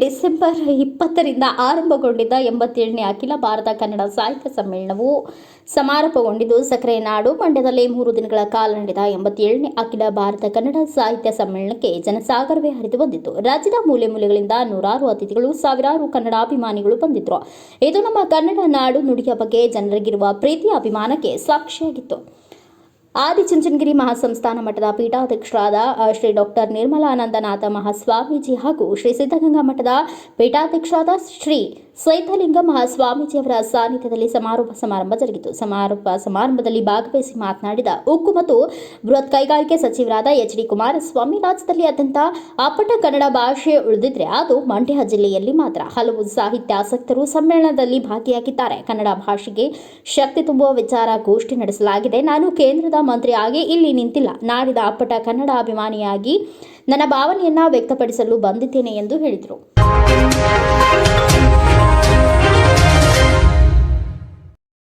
December ಇಪ್ಪತ್ತರಿಂದ ಆರಂಭಗೊಂಡಿದ್ದ ಎಂಬತ್ತೇಳನೇ ಅಖಿಲ ಭಾರತ ಕನ್ನಡ ಸಾಹಿತ್ಯ ಸಮ್ಮೇಳನವು ಸಮಾರಂಭಗೊಂಡಿದ್ದು, ಸಕ್ಕರೆ ನಾಡು ಮಂಡ್ಯದಲ್ಲಿ ಮೂರು ದಿನಗಳ ಕಾಲ ನಡೆದ ಎಂಬತ್ತೇಳನೇ ಅಖಿಲ ಭಾರತ ಕನ್ನಡ ಸಾಹಿತ್ಯ ಸಮ್ಮೇಳನಕ್ಕೆ ಜನಸಾಗರವೇ ಹರಿದು ಬಂದಿತ್ತು. ರಾಜ್ಯದ ಮೂಲೆ ಮೂಲೆಗಳಿಂದ ನೂರಾರು ಅತಿಥಿಗಳು, ಸಾವಿರಾರು ಕನ್ನಡಾಭಿಮಾನಿಗಳು ಬಂದಿದ್ರು. ಇದು ನಮ್ಮ ಕನ್ನಡ ನಾಡು ನುಡಿಯ ಬಗ್ಗೆ ಜನರಿಗಿರುವ ಪ್ರೀತಿ ಅಭಿಮಾನಕ್ಕೆ ಸಾಕ್ಷಿಯಾಗಿತ್ತು. ಆದಿಚುಂಚನಗಿರಿ ಮಹಾಸಂಸ್ಥಾನ ಮಠದ ಪೀಠಾಧ್ಯಕ್ಷರಾದ ಶ್ರೀ ಡಾಕ್ಟರ್ ನಿರ್ಮಲಾನಂದನಾಥ ಮಹಾಸ್ವಾಮೀಜಿ ಹಾಗೂ ಶ್ರೀ ಸಿದ್ಧಗಂಗಾ ಮಠದ ಪೀಠಾಧ್ಯಕ್ಷರಾದ ಶ್ರೀ ಸೈತಲಿಂಗ ಮಹಾಸ್ವಾಮೀಜಿಯವರ ಸಾನ್ನಿಧ್ಯದಲ್ಲಿ ಸಮಾರೋಪ ಸಮಾರಂಭ ಜರುಗಿತು. ಸಮಾರೋಪ ಸಮಾರಂಭದಲ್ಲಿ ಭಾಗವಹಿಸಿ ಮಾತನಾಡಿದ ಉಕ್ಕು ಮತ್ತು ಬೃಹತ್ ಕೈಗಾರಿಕೆ ಸಚಿವರಾದ ಎಚ್ ಡಿ ಕುಮಾರಸ್ವಾಮಿ, ರಾಜ್ಯದಲ್ಲಿ ಅತ್ಯಂತ ಅಪಟ ಕನ್ನಡ ಭಾಷೆ ಉಳಿದಿದ್ರೆ ಅದು ಮಂಡ್ಯ ಜಿಲ್ಲೆಯಲ್ಲಿ ಮಾತ್ರ. ಹಲವು ಸಾಹಿತ್ಯಾಸಕ್ತರು ಸಮ್ಮೇಳನದಲ್ಲಿ ಭಾಗಿಯಾಗಿದ್ದಾರೆ. ಕನ್ನಡ ಭಾಷೆಗೆ ಶಕ್ತಿ ತುಂಬುವ ವಿಚಾರ ಗೋಷ್ಠಿ ನಡೆಸಲಾಗಿದೆ. ನಾನು ಕೇಂದ್ರದ ಮಂತ್ರಿಯಾಗಿ ಇಲ್ಲಿ ನಿಂತಿಲ್ಲ. ನಾಡಿದ ಅಪ್ಪಟ ಕನ್ನಡ ಅಭಿಮಾನಿಯಾಗಿ ನನ್ನ ಭಾವನೆಯನ್ನ ವ್ಯಕ್ತಪಡಿಸಲು ಬಂದಿದ್ದೇನೆ ಎಂದು ಹೇಳಿದರು.